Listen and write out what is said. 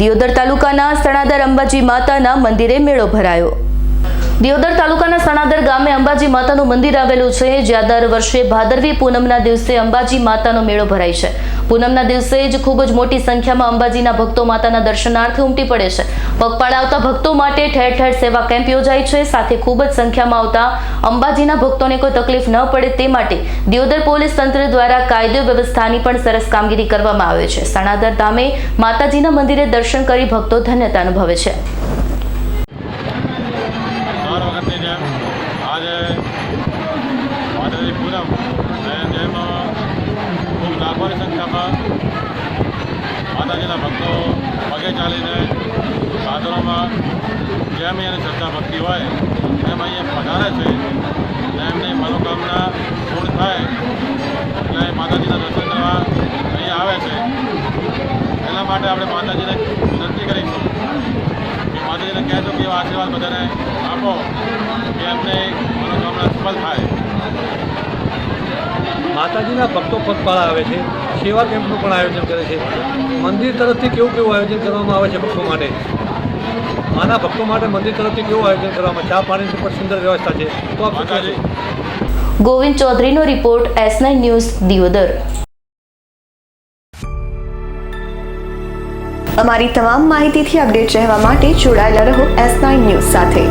દિયોદર તાલુકાના સણાદર અંબાજી માતાના મંદિરે મેળો ભરાયો. દિયોદર તાલુકાના સણાદર ગામે અંબાજી માતાનું મંદિર આવેલું છે, જ્યાં દર વર્ષે ભાદરવી પૂનમના દિવસે અંબાજી માતાનો મેળો ભરાય છે. પૂનમના દિવસે જ ખૂબ જ મોટી સંખ્યામાં અંબાજીના ભક્તો માતાના દર્શનાર્થે ઉમટી પડે છે. પગપાળા આવતા ભક્તો માટે ઠેર ઠેર સેવા કેમ્પ યોજાય છે. સાથે ખૂબ જ સંખ્યામાં આવતા અંબાજીના ભક્તોને કોઈ તકલીફ ન પડે તે માટે દિયોદર પોલીસ તંત્ર દ્વારા કાયદો વ્યવસ્થાની પણ સરસ કામગીરી કરવામાં આવે છે. સણાદર ધામે માતાજીના મંદિરે દર્શન કરી ભક્તો ધન્યતા અનુભવે છે. આજે પૂનમ અને જેમાં ખૂબ લાખોની સંખ્યામાં માતાજીના ભક્તો પગે ચાલીને સાધનોમાં જેમ એની શ્રદ્ધા ભક્તિ હોય, એમ અહીંયા પધારે છે એમની મનોકામના પૂર્ણ થાય, એટલે માતાજીના દર્શન કરવા અહીંયા આવે છે. એના માટે આપણે માતાજીને વિનંતી કરીશું કે માતાજીને કહેજો કે આશીર્વાદ બધાને આપો કે એમને મનોકામના સફળ થાય. માતાજીના ભક્તો પગપાળા આવે છે સેવા કેમ્પનું પણ આયોજન કરે છે. મંદિર તરફથી કેવું કેવું આયોજન કરવામાં આવે છે ભક્તો માટે? આના ભક્તો માટે મંદિર તરફથી કેવું આયોજન કરવામાં? ચા પાણીની પણ સુંદર વ્યવસ્થા છે. તો આપ? Govind ચૌધરીનો report S nine news Deodar. અમારી તમામ માહિતીથી અપડેટ રહેવા માટે જોડાયેલા રહો એસ નાઇન ન્યૂઝ સાથે.